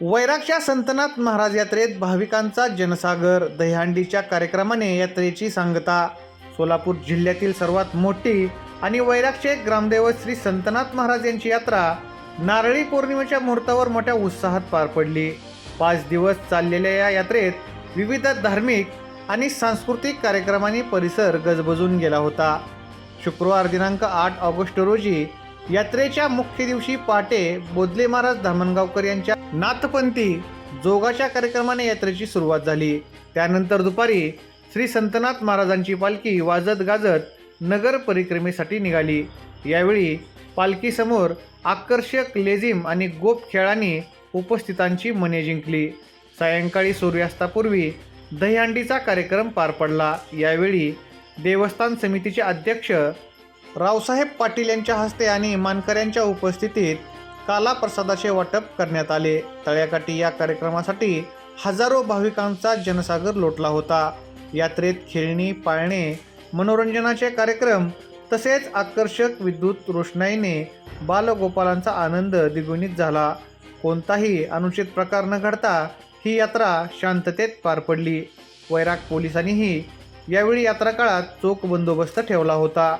वैरागच्या संतनाथ महाराज यात्रेत भाविकांचा जनसागर दहीहंडीच्या कार्यक्रमाने यात्रेची सांगता. सोलापूर जिल्ह्यातील सर्वात मोठी आणि वैरागचे ग्रामदैवत श्री संतनाथ महाराज यांची यात्रा नारळी पौर्णिमेच्या मुहूर्तावर मोठ्या उत्साहात पार पडली. पाच दिवस चाललेल्या या यात्रेत विविध धार्मिक आणि सांस्कृतिक कार्यक्रमांनी परिसर गजबजून गेला होता. शुक्रवार दिनांक आठ ऑगस्ट रोजी यात्रेच्या मुख्य दिवशी पहाटे बोधले महाराज धामणगावकर यांच्या नाथपंथी जोगाच्या कार्यक्रमाने यात्रेची सुरुवात झाली. त्यानंतर दुपारी श्री संतनाथ महाराजांची पालखी वाजत गाजत नगर परिक्रमेसाठी निघाली. यावेळी पालखीसमोर आकर्षक लेझिम आणि गोप खेळांनी उपस्थितांची मने जिंकली. सायंकाळी सूर्यास्तापूर्वी दहीहंडीचा कार्यक्रम पार पडला. यावेळी देवस्थान समितीचे अध्यक्ष रावसाहेब पाटील यांच्या हस्ते आणि मानकऱ्यांच्या उपस्थितीत काला प्रसादाचे वाटप करण्यात आले. तळ्याकाठी या कार्यक्रमासाठी हजारो भाविकांचा जनसागर लोटला होता. यात्रेत खेळणी पाळणे मनोरंजनाचे कार्यक्रम तसेच आकर्षक विद्युत रोषणाईने बालगोपालांचा आनंद द्विगुणित झाला. कोणताही अनुचित प्रकार न घडता ही यात्रा शांततेत पार पडली. वैराग पोलिसांनीही यावेळी यात्रा काळात चोख बंदोबस्त ठेवला होता.